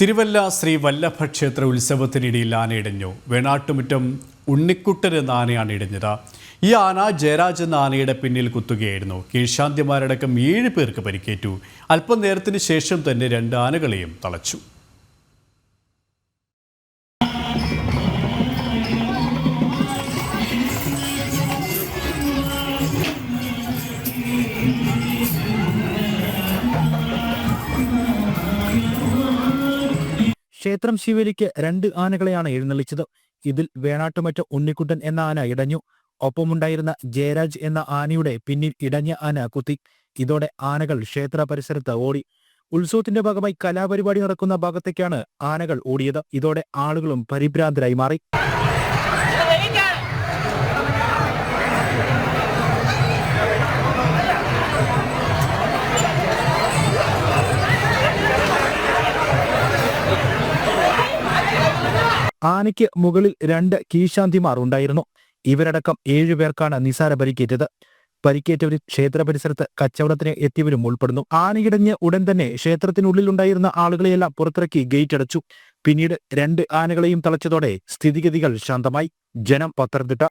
തിരുവല്ല ശ്രീ വല്ലഭ ക്ഷേത്ര ഉത്സവത്തിനിടയിൽ ആനയിടഞ്ഞു. വേണാട്ടുമുറ്റം ഉണ്ണിക്കുട്ടൻ എന്ന ആനയാണ് ഇടഞ്ഞത്. ഈ ആന ജയരാജ് എന്ന ആനയുടെ പിന്നിൽ കുത്തുകയായിരുന്നു. കീഴ്ശാന്തിമാരടക്കം ഏഴ് പേർക്ക് പരിക്കേറ്റു. അല്പം നേരത്തിന് ശേഷം തന്നെ രണ്ട് ആനകളെയും തളച്ചു. ക്ഷേത്രം ശിവലിക്ക് രണ്ട് ആനകളെയാണ് എഴുന്നള്ളിച്ചത്. ഇതിൽ വേണാട്ടുമറ്റ ഉണ്ണിക്കുട്ടൻ എന്ന ആന ഇടഞ്ഞു. ഒപ്പമുണ്ടായിരുന്ന ജയരാജ് എന്ന ആനയുടെ പിന്നിൽ ഇടഞ്ഞ ആന കുത്തി. ഇതോടെ ആനകൾ ക്ഷേത്ര പരിസരത്ത് ഓടി. ഉത്സവത്തിന്റെ ഭാഗമായി കലാപരിപാടി നടക്കുന്ന ഭാഗത്തേക്കാണ് ആനകൾ ഓടിയത്. ഇതോടെ ആളുകളും പരിഭ്രാന്തരായി മാറി. ആനയ്ക്ക് മുകളിൽ രണ്ട് കീശാന്തിമാർ ഉണ്ടായിരുന്നു. ഇവരടക്കം ഏഴുപേർക്കാണ് നിസാര പരിക്കേറ്റത്. പരിക്കേറ്റവരിൽ ക്ഷേത്ര പരിസരത്ത് കച്ചവടത്തിന് എത്തിയവരും ഉൾപ്പെടുന്നു. ആനയിടഞ്ഞ് ഉടൻ തന്നെ ക്ഷേത്രത്തിനുള്ളിൽ ഉണ്ടായിരുന്ന ആളുകളെയെല്ലാം പുറത്തിറക്കി ഗേറ്റ് അടച്ചു. പിന്നീട് രണ്ട് ആനകളെയും തളച്ചതോടെ സ്ഥിതിഗതികൾ ശാന്തമായി. ജനം പത്തനംതിട്ട